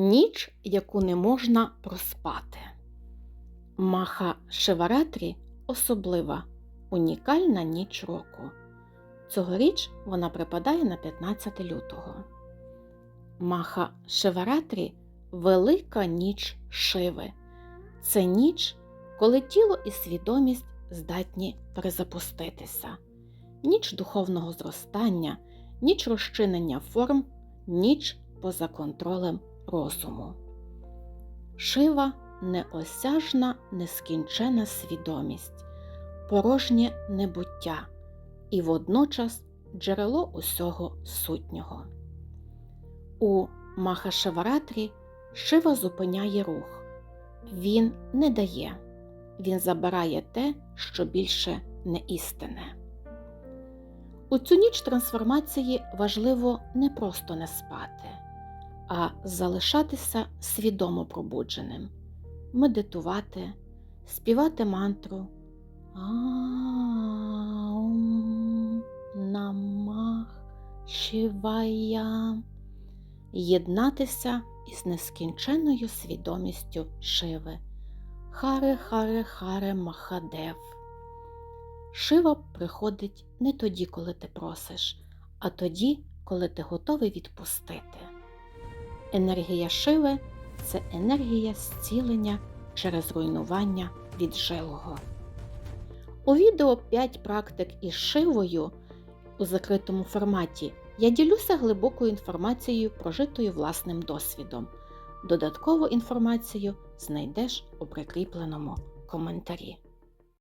Ніч, яку не можна проспати. Маха Шиваратрі особлива, унікальна ніч року. Цьогоріч вона припадає на 15 лютого. Маха Шиваратрі велика ніч Шиви. Це ніч, коли тіло і свідомість здатні перезапуститися, ніч духовного зростання, ніч розчинення форм, ніч поза контролем розуму. Шива неосяжна, нескінчена свідомість, порожнє небуття і водночас джерело усього сутнього. У Махашиваратрі Шива зупиняє рух. Він не дає, він забирає те, що більше не істине. У цю ніч трансформації важливо не просто не спати, а залишатися свідомо пробудженим, медитувати, співати мантру Аум Намах Шивая, єднатися із нескінченною свідомістю Шиви. Харе Харе Харе Махадев. Шива приходить не тоді, коли ти просиш, а тоді, коли ти готовий відпустити. Енергія Шиви це енергія зцілення через руйнування віджилого. У відео 5 практик із Шивою у закритому форматі я ділюся глибокою інформацією, прожитою власним досвідом. Додаткову інформацію знайдеш у прикріпленому коментарі.